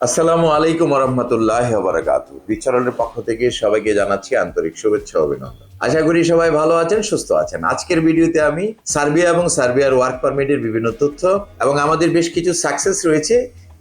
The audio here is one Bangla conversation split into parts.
আসসালামু আলাইকুম রহমতুল্লাহ বারাকাতু বিচরণের পক্ষ থেকে সবাইকে জানাচ্ছি আন্তরিক শুভেচ্ছা অভিনন্দন। আশা করি সবাই ভালো আছেন, সুস্থ আছেন। আজকের ভিডিওতে আমি সার্বিয়া এবং সার্বিয়ার ওয়ার্ক পারমিটের বিভিন্ন তথ্য এবং আমাদের বেশ কিছু সাকসেস রয়েছে,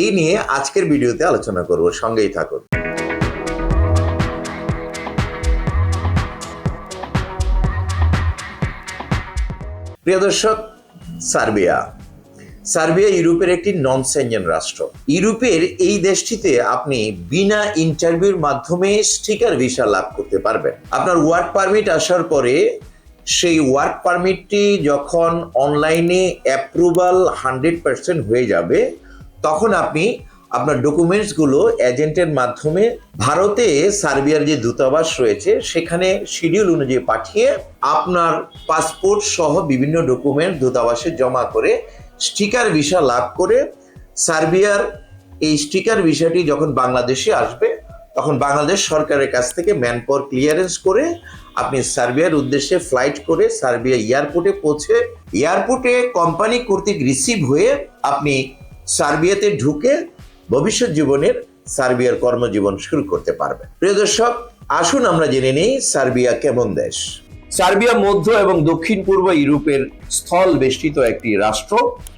এই নিয়ে আজকের ভিডিওতে আলোচনা করব। সঙ্গেই থাকুন। প্রিয় দর্শক, সার্বিয়া। সার্বিয়া ইউরোপের একটি নন সেঞ্জেন রাষ্ট্র। ইউরোপের এই দেশটিতে আপনি বিনা ইন্টারভিউর মাধ্যমে স্টিকার ভিসা লাভ করতে পারবেন। আপনার ওয়ার্ক পারমিট আসার পরে সেই ওয়ার্ক পারমিটটি যখন অনলাইনে অ্যাপ্রুভাল হান্ড্রেড পার্সেন্ট হয়ে যাবে, তখন আপনি আপনার ডকুমেন্টসগুলো এজেন্টের মাধ্যমে ভারতে সার্বিয়ার যে দূতাবাস রয়েছে, সেখানে শিডিউল অনুযায়ী পাঠিয়ে আপনার পাসপোর্ট সহ বিভিন্ন ডকুমেন্ট দূতাবাসে জমা করে স্টিকার ভিসা লাভ করে সার্বিয়ার এই স্টিকার ভিসাটি যখন বাংলাদেশে আসবে, তখন বাংলাদেশ সরকারের কাছ থেকে ম্যানপাওয়ার ক্লিয়ারেন্স করে আপনি সার্বিয়ার উদ্দেশ্যে ফ্লাইট করে সার্বিয়া এয়ারপোর্টে পৌঁছে, এয়ারপোর্টে কোম্পানি কর্তৃক রিসিভ হয়ে আপনি সার্বিয়াতে ঢুকে ভবিষ্যৎ জীবনের সার্বিয়ার কর্মজীবন শুরু করতে পারবেন। প্রিয় দর্শক, আসুন আমরা জেনে নিই সার্বিয়া কেমন দেশ। সার্বিয়া মধ্য এবং দক্ষিণ পূর্ব ইউরোপের স্থল বেষ্টিত একটি রাষ্ট্র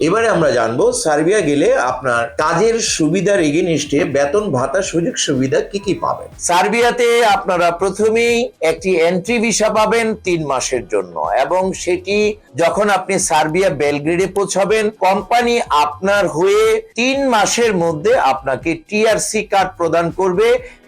এবারে আমরা জানব, সার্বিয়া গেলে আপনার কাজের সুবিধার এগেনিস্টে বেতন ভাতা সুযোগ সুবিধা কি কি পাবেন? সার্বিয়াতে আপনারা প্রথমেই একটি এন্ট্রি ভিসা পাবেন তিন মাসের জন্য এবং সেটি যখন আপনি সার্বিয়া বেলগ্রেডে পৌঁছাবেন কোম্পানি আপনার হয়ে তিন মাসের মধ্যে আপনাকে টিআরসি কার্ড প্রদান করবে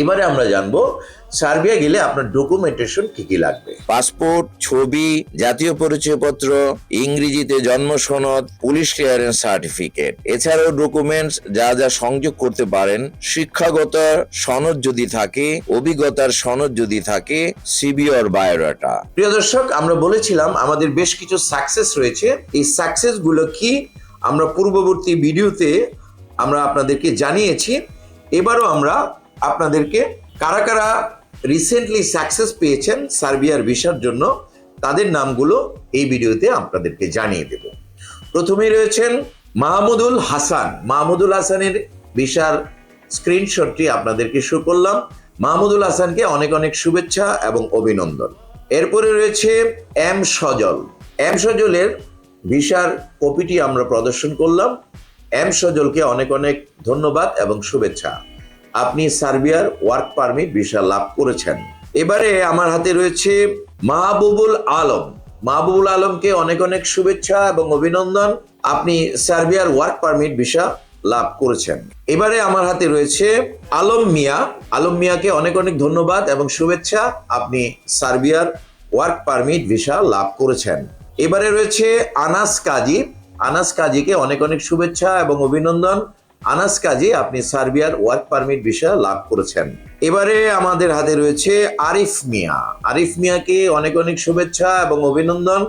এবারে আমরা জানব সার্বিয়া গেলে আপনার ডকুমেন্টেশন কি কি লাগবে? পাসপোর্ট ছবি জাতীয় পরিচয়পত্র ইংরেজিতে জন্ম সনদ পুলিশ ক্লিয়ারেন্স সার্টিফিকেট এছাড়াও ডকুমেন্টস যা যা সংযোগ করতে পারেন শিক্ষাগত সনদ যদি থাকে অভিজ্ঞতার সনদ যদি থাকে সিবি অর বায়োডাটা প্রিয় দর্শক আমরা বলেছিলাম আমাদের বেশ কিছু সাকসেস রয়েছে। এই সাকসেসগুলো কি? আমরা পূর্ববর্তী ভিডিওতে আমরা আপনাদেরকে জানিয়েছি। এবারও আমরা আপনাদেরকে কারা কারা রিসেন্টলি সাকসেস পেয়েছেন সার্বিয়ার ভিসার জন্য, তাদের নামগুলো এই ভিডিওতে আপনাদেরকে জানিয়ে দেব। প্রথমে রয়েছেন মাহমুদুল হাসান। মাহমুদুল হাসানের ভিসার স্ক্রিনশটটি আপনাদেরকে শো করলাম। মাহমুদুল হাসানকে অনেক অনেক শুভেচ্ছা এবং অভিনন্দন। এরপরে রয়েছে এম সজল। এম সজলের ভিসার কপিটি আমরা প্রদর্শন করলাম। এম সজলকে অনেক অনেক ধন্যবাদ এবং শুভেচ্ছা। আপনি সার্বিয়ার ওয়ার্ক পারমিট ভিসা লাভ করেছেন। এবারে আমার হাতে রয়েছে মাহবুবুল আলম। মাহবুবুল আলমকে অনেক অনেক শুভেচ্ছা এবং অভিনন্দন। আপনি সার্বিয়ার ওয়ার্ক পারমিট ভিসা লাভ করেছেন। এবারে আমার হাতে রয়েছে আলম মিয়া। আলম মিয়াকে অনেক অনেক ধন্যবাদ এবং শুভেচ্ছা। আপনি সার্বিয়ার ওয়ার্ক পারমিট ভিসা লাভ করেছেন। এবারে রয়েছে আনাস কাজী। আনাস কাজীকে অনেক অনেক শুভেচ্ছা এবং অভিনন্দন। আনাস কাজী, আপনি সার্বিয়ার ওয়ার্ক পারমিট ভিসা লাভ করেছেন। এবারে আমাদের হাতে রয়েছে আরিফ মিয়া। আরিফ মিয়াকে অনেক অনেক শুভেচ্ছা এবং অভিনন্দন,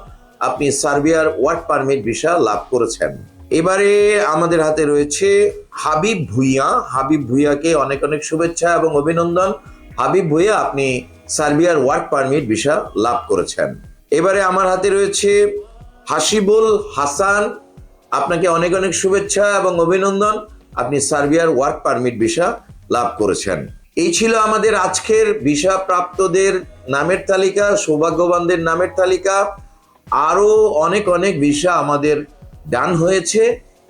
আপনি সার্বিয়ার ওয়ার্ক পারমিট ভিসা লাভ করেছেন। এবারে আমাদের হাতে রয়েছে হাবিব ভুইয়া। হাবিব ভুইয়াকে অনেক অনেক শুভেচ্ছা এবং অভিনন্দন। হাবিব ভুইয়া, আপনি সার্বিয়ার ওয়ার্ক পারমিট ভিসা লাভ করেছেন। এবারে আমার হাতে রয়েছে হাসিবুল হাসান। আপনাকে অনেক অনেক শুভেচ্ছা এবং অভিনন্দন। আপনি সার্বিয়ার ওয়ার্ক পারমিট ভিসা লাভ করেছেন। এই ছিল আমাদের আজকের ভিসা প্রাপ্তদের নামের তালিকা, সৌভাগ্যবানদের নামের তালিকা। আরও অনেক অনেক ভিসা আমাদের ডান হয়েছে,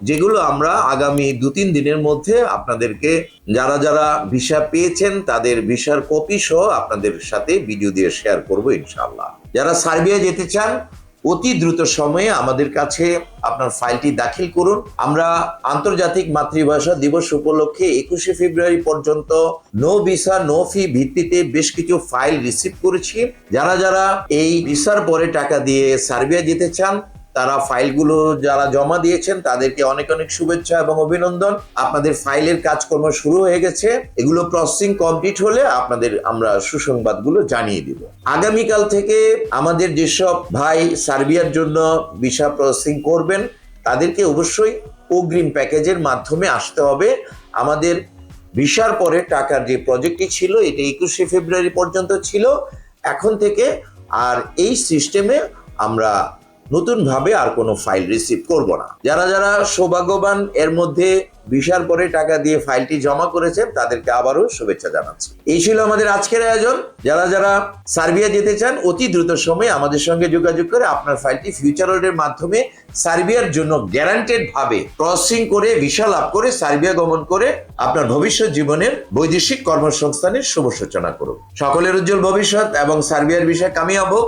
যেগুলো আমরা আগামী দু তিন দিনের মধ্যে আপনাদেরকে, যারা যারা ভিসা পেয়েছেন, তাদের ভিসার কপি সহ আপনাদের সাথে ভিডিও দিয়ে শেয়ার করব ইনশাআল্লাহ। যারা সার্বিয়া যেতে চান অতি দ্রুত সময়ে আমাদের কাছে আপনার ফাইলটি দাখিল করুন। আমরা আন্তর্জাতিক মাতৃভাষা দিবস উপলক্ষে একুশে ফেব্রুয়ারি পর্যন্ত নো ভিসা নো ফি ভিত্তিতে বেশ কিছু ফাইল রিসিভ করেছি। যারা যারা এই ভিসার পরে টাকা দিয়ে সার্বিয়া যেতে চান তারা ফাইলগুলো যারা জমা দিয়েছেন, তাদেরকে অনেক অনেক শুভেচ্ছা এবং অভিনন্দন। আপনাদের ফাইলের কাজকর্ম শুরু হয়ে গেছে। এগুলো প্রসেসিং কমপ্লিট হলে আপনাদের আমরা সুসংবাদগুলো জানিয়ে দিব। আগামীকাল থেকে আমাদের যেসব ভাই সার্বিয়ার জন্য ভিসা প্রসেসিং করবেন, তাদেরকে অবশ্যই অগ্রিম প্যাকেজের মাধ্যমে আসতে হবে। আমাদের ভিসার পরে টাকার যে প্রজেক্টটি ছিল, এটা একুশে ফেব্রুয়ারি পর্যন্ত ছিল। এখন থেকে আর এই সিস্টেমে আমরা নতুনভাবে আর কোনো ফাইল রিসিভ করব না। যারা যারা সৌভাগ্যবান, এর মধ্যে ভিসার পরে টাকা দিয়ে ফাইলটি জমা করেছেন তাদেরকে আবারও শুভেচ্ছা জানাচ্ছি। এই ছিল আমাদের আজকের আয়োজন। যারা যারা সার্বিয়া যেতে চান, অতি দ্রুত সময়ে আমাদের সঙ্গে যোগাযোগ করে আপনার ফাইলটি ফিউচার ওয়ার্ল্ডের মাধ্যমে সার্বিয়ার জন্য গ্যারান্টেড ভাবে প্রসেসিং করে ভিসা লাভ করে, সার্বিয়া গমন করে আপনার ভবিষ্যৎ জীবনের বৈদেশিক কর্মসংস্থানের শুভ সূচনা করুন। সকলের উজ্জ্বল ভবিষ্যৎ এবং সার্বিয়ার বিষয়ে কামিয়াব। হোক